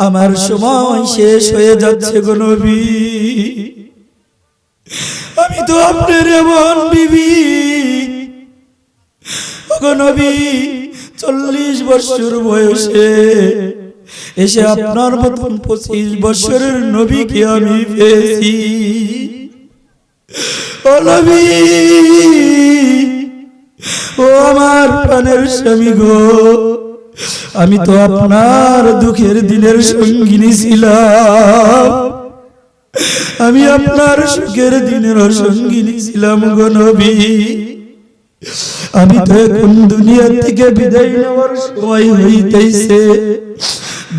আমার সময় শেষ হয়ে যাচ্ছে গো নবী। আমি তো আপনার এমন বিবি। নবী, চল্লিশ বছর বয়সে এসে আপনার মতন পঁচিশ বছরের নবীকে আমি পেয়েছি। ও নবী, ও আমার প্রাণের স্বামী গো। আমি তো আপনার দুঃখের দিনের সঙ্গিনী ছিলাম। আমি আপনার সুখের দিনের সঙ্গিনী ছিলাম গো নবী। আমি তো এখন দুনিয়া থেকে বিদায় নেওয়ার সময় হইতেছে।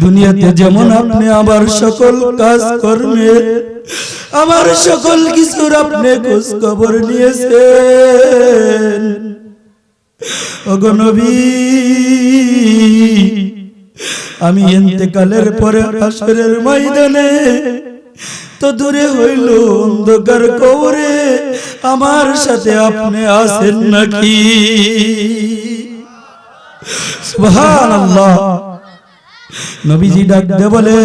দুনিয়াতে যেমন আপনি আমার সকল কাজ কর্মের আমার সকল কিছুর আপনি খোঁজ খবর নিয়েছেন। ওগো নবী, আমি এতেকালের পরে আসরের ময়দানে তো দূরে হইল অন্ধকার কবরে, আমার সাথে আপনি আছেন নাকি? সুবহানাল্লাহ। নবীজি ডাক দে বলে,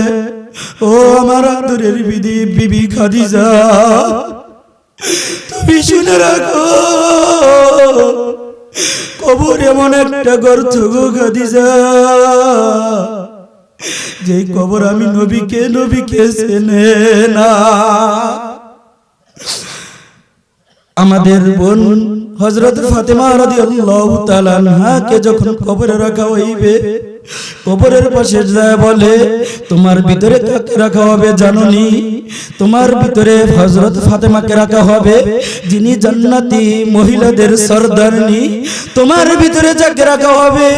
ও আমার আদরের বিধি বিবি খাদিজা, তুমি শুনে রাখো কবর এমন একটা গর্ত গো খাদিজা। যে কবর আমি নবীকে নবীকে চেনে না। আমাদের বোন হজরত ফাতেমা রাদিয়াল্লাহু তাআলা আনহাকে যখন কবরে রাখা হইবে, কবরের পাশে যায় বলে, তোমার ভিতরে কাকে রাখা হবে জাননি? তোমার ভিতরে হজরত ফাতেমাকে রাখা হবে, যিনি জান্নাতি মহিলাদের সর্দারনি। তোমার ভিতরে যাকে রাখা হবে,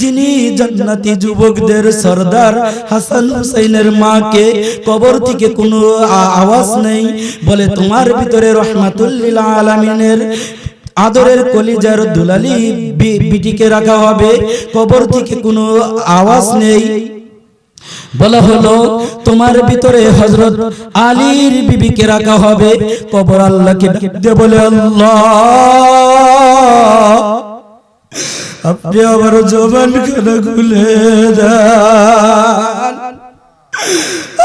যিনি জান্নাতি যুবকদের সর্দার। হাসান হুসাইনের মাকে কবর থেকে কোনো আওয়াজ নেই, বলে, তোমার ভিতরে রহমাতুল্লিল আলামিনের আদরের কলিজার দুলালি বিটিকে রাখা হবে। কবর থেকে কোনো আওয়াজ নেই। বলা হলো, তোমার ভিতরে হজরত আলীর বিবিকে রাখা হবে। কবর আল্লাহকে বলে, আল্লাহ, আপনি আমার জবান খানা খুলে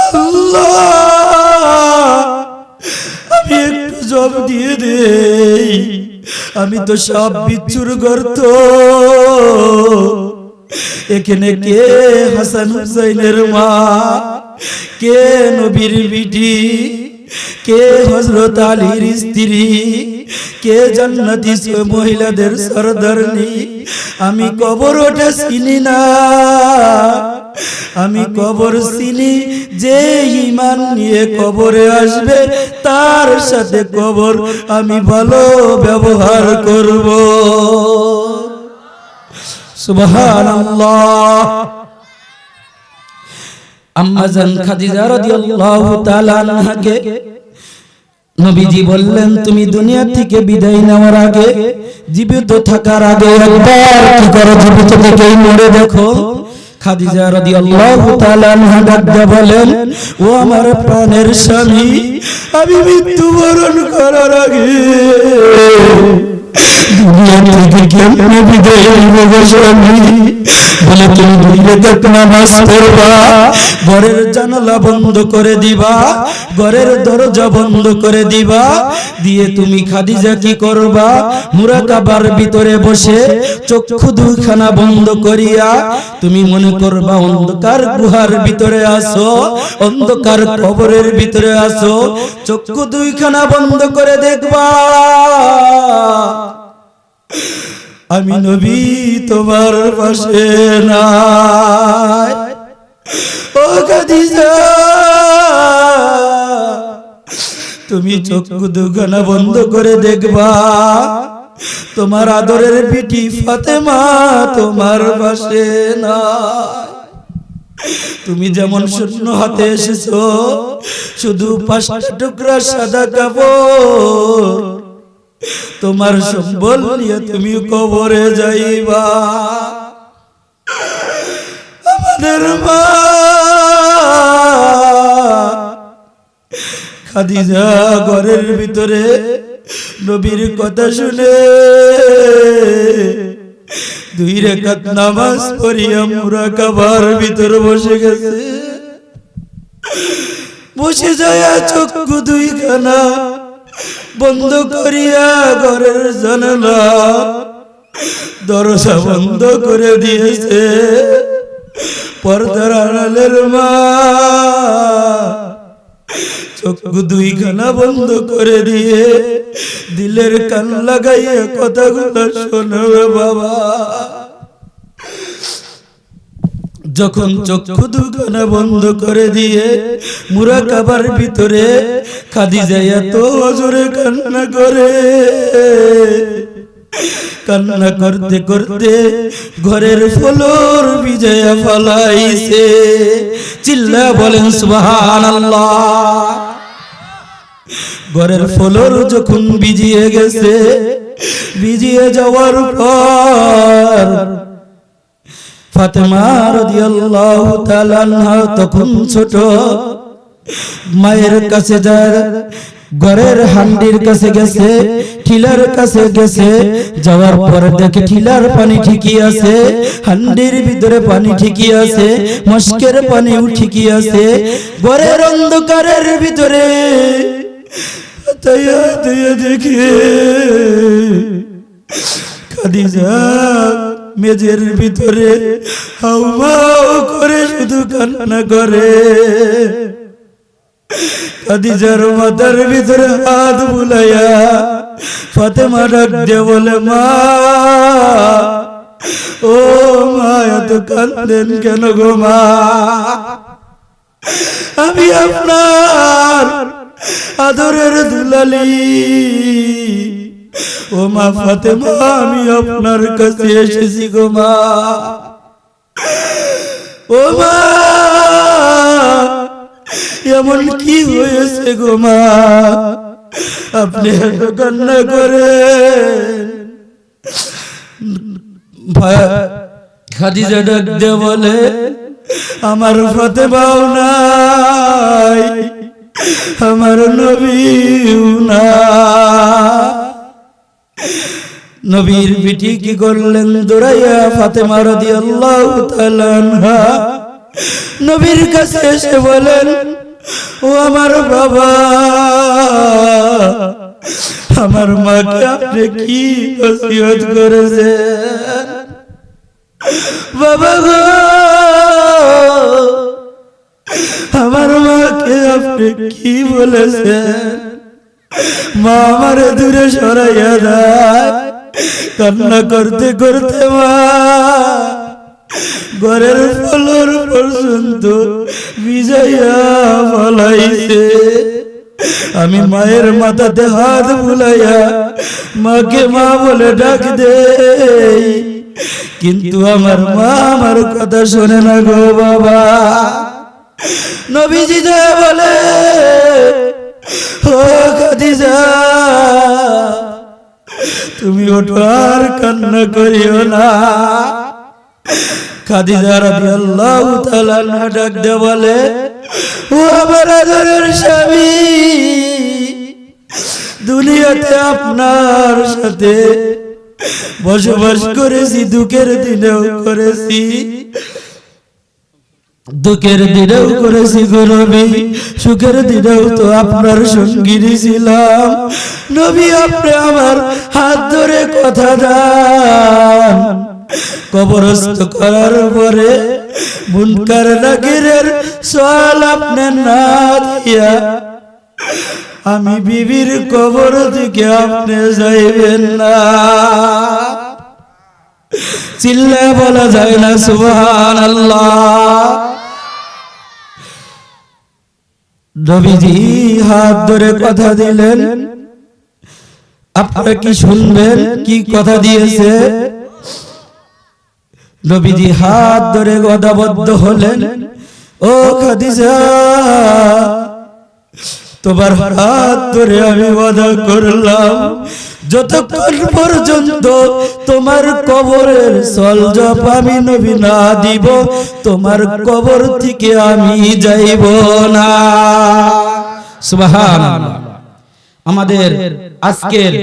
আল্লাহ, আমি একটু জব দিয়ে দেই। আমি তো সব বিচ্ছুর গর্ত। এখানে কে হাসান হুসাইনের মা? কে নবীর বিটি? কে হজরত আলীর স্ত্রী? কে জান্নাতি মহিলাদের সরদারনি? আমি কবর ওটা চিনি না। আমি কবর চিনি যে ইমান নিয়ে কবরে আসবে, তার সাথে কবর আমি ভালো ব্যবহার করব। সুবহানাল্লাহ। আম্মা জান খাদিজা রাদিয়াল্লাহু তাআলা আনহাকে নবীজি বললেন, তুমি দুনিয়া থেকে বিদায় নেওয়ার আগে, জীবিত থাকার আগে একবার কি করো? জীবিত থেকেই মরে দেখো। খাদিজা রাদিয়াল্লাহু বলেন, ও আমার প্রাণের স্বামী, আমি মৃত্যুবরণ করার আগে ঘরের বন্ধ করে দিবা, ঘরের দরজা বন্ধ করে দিবা, দিয়ে তুমি খাদিজা কি করবা? মুরাকাবার ভিতরে বসে চক্ষু দুইখানা বন্ধ করিয়া তুমি মনে করবা অন্ধকার গুহার ভিতরে আসো অন্ধকার কবরের ভিতরে আসো চক্ষু দুইখানা বন্ধ করে দেখবা। আমি নবী তোমার পাশে নাই। ও তুমি চক্ষু দুখানা বন্ধ করে দেখবা। তোমার আদরের পিটি ফাতেমা তোমার পাশে নাই। তুমি যেমন শূন্য হাতে এসেছ, শুধু পাঁচটা টুকরা সাদা কাপড়। তোমার সম্বল নিয়ে তুমি কবরে যাইবা। আমাদের মা খাদিজা ঘরের ভিতরে নবীর কথা শুনে দুই রেখাত নামাজ পড়িয়া মুরাকাবার ভিতর বসে গেছে। বসে যায় চক্ষু দুইখানা বন্ধ করিয়া ঘরের জানালা দরজা বন্ধ করে দিয়েছে। পর্দার আড়ালের মা চক্ষু দুইখানা বন্ধ করে দিয়ে দিলের কান লাগাইয়ে কথাগুলো শোনবে বাবা। যখন চক্ষু দুখানা বন্ধ করে দিয়ে মুরা কাবার ভিতরে খাদি যায় এত জোরে কান্না করে। কান্না করতে করতে ঘরের ফলর বিজয়া ফলাইছে। চিল্লা বলেন, সুবহানাল্লাহ। ঘরের ফলর যখন বিজিয়ে গেছে বিজিয়ে যাওয়ার পর তখন ছোট, মায়ের কাছে যায়, ঘরের হান্ডির কাছে গেছে, ঠিলার কাছে গেছে, যাওয়ার পর দেখে ঠিলার পানি ঠিকই আছে, হান্ডির ভিতরে পানি ঠিকই আছে, মস্কের পানিও ঠিকই আছে, ঘরের অন্ধকারের ভিতরে দেখে খাদিজা মেজের ভিতরে হাউমাউ করে শুধু কান্না করে। খাদিজার মাথার ভিতরে হাত বুলাইয়া ফাতেমা ডাক দিয়ে বলে, মা, ও মা, এত কান্দেন কেন গো মা? আমি আপনার আদরের দুলালি। ও মা ফাতেমা, আমি আপনার কাছে এসেছি গো মা। ও মা, এমন কি হয়েছে গো মা? আপনি এত কান্না করে খাদিজা ডাক দিয়ে বলে, আমার ফাতেমাও নাই, আমার নবীও না নবীর পিঠি কি করলেন দৌড়াইয়া ফাতেমা রাদিয়াল্লাহু তাআলা আনহা? নবীর কাছে এসে বলেন, ও আমার বাবা, আমার মাকে আপনি কি ওসিয়ত করেছেন? বাবা গো, আমার মাকে আপনি কি বলেছেন? মা আমারে দূরে সরাইয়া দেয়। কান্না করতে করতে মা, ঘরের ফলর পর্যন্ত বিজয়া ফলাইছে। আমি মায়ের মাথাতে হাত বুলাইয়া মাকে মা বলে ডাক দে কিন্তু আমার মা আমার কথা শোনে না গো বাবা। নবীজি বলে, ও খাদিজা আর কান্না করিও না। খাদিজা তাআলা আনহা ডাক দে বলে, ও আমার আদরের স্বামী, দুনিয়াতে আপনার সাথে বসবাস করেছি, দুঃখের দিনেও করেছি। দুঃখের দিনেও করেছি গো নবী সুখের দিনেও তো আপনার সঙ্গী ছিলাম। নবী, আপনি আমার হাত ধরে কথা দান। কবরস্থ করার পরে মুনকার নাকিরের সওয়াল আপনি না দিয়া আমি বিবির কবর থেকে আপনি যাইবেন না। চিল্লা বলা যায় না সুবহান আল্লাহ নবীজি হাত ধরে কথা দিলেন। আপনারা কি শুনবেন? কি কথা দিয়েছে? নবীজি হাত ধরে গদাবদ্ধ হলেন। ও খাদিজা, তোমার হাত ধরে আমি ওয়াদা করলাম। যতক্ষণ পর্যন্ত তোমার কবরের সল জপ আমি নবী না দিব, তোমার কবর থেকে আমি যাইব না। সুবহানাল্লাহ। আমাদের আজকের